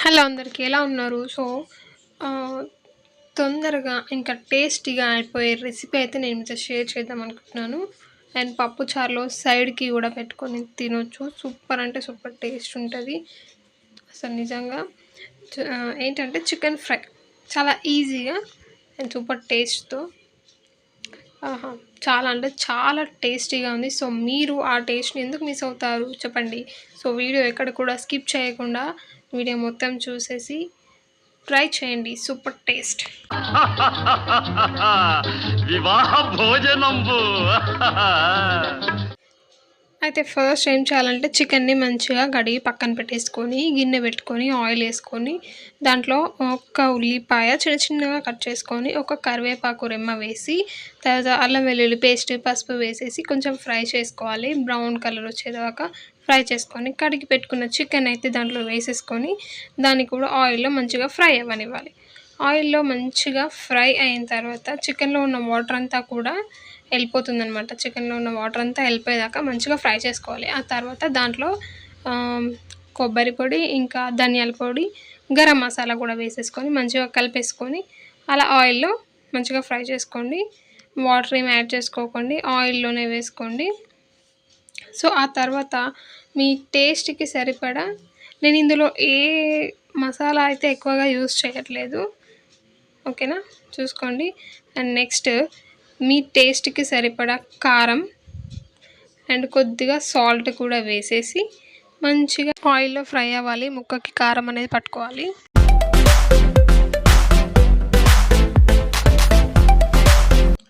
Hello అందరికీ ఎలా ఉన్నారు సో తొందరగా ఇంకా టేస్టీగా అయిపోయే రెసిపీ అయితే నేను మీతో షేర్ చేద్దాం అనుకుంటున్నాను. అండ్ పప్పు చారులో సైడ్‌కి కూడా పెట్టుకొని తినొచ్చు. సూపర్ అంటే సూపర్ టేస్ట్ ఉంటుంది అసలు నిజంగా చ ఏంటంటే చికెన్ ఫ్రై చాలా ఈజీగా అండ్ సూపర్ టేస్ట్‌తో ఆహా! చాలా అంటే చాలా టేస్టీగా ఉంది. సో, మీరు ఆ టేస్ట్‌ని ఎందుకు మిస్ అవుతారు చెప్పండి. సో, వీడియో ఎక్కడ కూడా స్కిప్ చేయకుండా వీడియో మొత్తం చూసేసి ట్రై చేయండి. Super taste. వివాహ భోజనంబు అయితే ఫస్ట్ ఏం చేయాలంటే చికెన్‌ని మంచిగా కడిగి పక్కన పెట్టేసుకొని, గిన్నె పెట్టుకొని, ఆయిల్ ఏసుకొని, దాంట్లో ఒక్క ఉల్లిపాయ చిన్న చిన్నగా కట్ చేసుకొని, ఒక కరివేపాకు రెమ్మ వేసి, తర్వాత అల్లం వెల్లుల్లి పేస్ట్, పసుపు వేసేసి కొంచెం ఫ్రై చేసుకోవాలి. బ్రౌన్ కలర్ వచ్చేదాకా ఫ్రై చేసుకొని, కడిగి పెట్టుకున్న చికెన్ అయితే దాంట్లో వేసేసుకొని, దాన్ని కూడా ఆయిల్‌లో మంచిగా ఫ్రై అవ్వనివ్వాలి. ఆయిల్‌లో మంచిగా ఫ్రై అయిన తర్వాత చికెన్‌లో ఉన్న వాటర్ అంతా కూడా వెళ్ళిపోతుందనమాట. చికెన్‌లో ఉన్న వాటర్ అంతా వెళ్ళిపోయేదాకా మంచిగా ఫ్రై చేసుకోవాలి. ఆ తర్వాత దాంట్లో కొబ్బరి పొడి, ఇంకా ధనియాల పొడి, గరం మసాలా కూడా వేసేసుకొని మంచిగా కలిపేసుకొని, అలా ఆయిల్‌లో మంచిగా ఫ్రై చేసుకోండి. వాటర్ ఏమి యాడ్ చేసుకోకండి. ఆయిల్‌లోనే వేసుకోండి. సో, ఆ తర్వాత మీ టేస్ట్‌కి సరిపడా నేను ఇందులో ఏ మసాలా అయితే ఎక్కువగా యూజ్ చేయట్లేదు. ఓకేనా? చూసుకోండి. అండ్ నెక్స్ట్ మీ టేస్ట్‌కి సరిపడా కారం అండ్ కొద్దిగా సాల్ట్ కూడా వేసేసి, మంచిగా ఆయిల్‌లో ఫ్రై అవ్వాలి. ముక్కకి కారం అనేది పట్టుకోవాలి.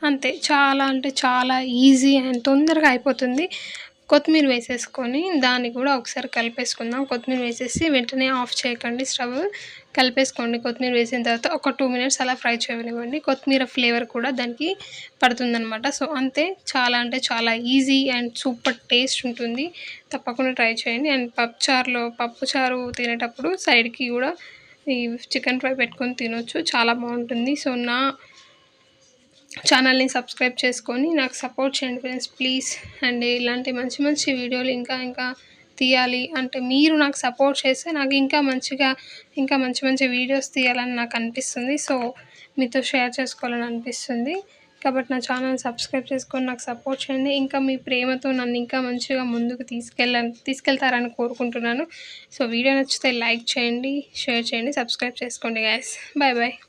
అంతే. చాలా అంటే చాలా ఈజీ అండ్ తొందరగా అయిపోతుంది. కొత్తిమీర వేసేసుకొని, దాన్ని కూడా ఒకసారి కలిపేసుకుందాం. కొత్తిమీర వేసేసి వెంటనే ఆఫ్ చేయకండి స్టవ్. కలిపేసుకోండి. కొత్తిమీర వేసిన తర్వాత ఒక టూ మినిట్స్ అలా ఫ్రై చేయనివ్వండి. కొత్తిమీర ఫ్లేవర్ కూడా దానికి పడుతుందనమాట. సో, అంతే. చాలా అంటే చాలా ఈజీ అండ్ సూపర్ టేస్ట్ ఉంటుంది. తప్పకుండా ట్రై చేయండి. అండ్ పప్పుచారులో పప్పుచారు తినేటప్పుడు సైడ్‌కి కూడా ఈ చికెన్ ఫ్రై పెట్టుకొని తినొచ్చు. చాలా బాగుంటుంది. సో, నా ఛానల్‌ని సబ్స్క్రైబ్ చేసుకొని నాకు సపోర్ట్ చేయండి ఫ్రెండ్స్ ప్లీజ్. అండ్ ఇలాంటి మంచి మంచి వీడియోలు ఇంకా ఇంకా తీయాలి అంటే మీరు నాకు సపోర్ట్ చేస్తే నాకు ఇంకా మంచిగా ఇంకా మంచి మంచి వీడియోస్ తీయాలని నాకు అనిపిస్తుంది. సో, మీతో షేర్ చేసుకోవాలని అనిపిస్తుంది. కాబట్టి నా ఛానల్‌ని సబ్స్క్రైబ్ చేసుకొని నాకు సపోర్ట్ చేయండి. ఇంకా మీ ప్రేమతో నన్ను ఇంకా మంచిగా ముందుకు తీసుకెళ్ళ తీసుకెళ్తారని కోరుకుంటున్నాను. సో, వీడియో నచ్చితే లైక్ చేయండి, షేర్ చేయండి, సబ్స్క్రైబ్ చేసుకోండి గ్యాస్ బాయ్ బాయ్.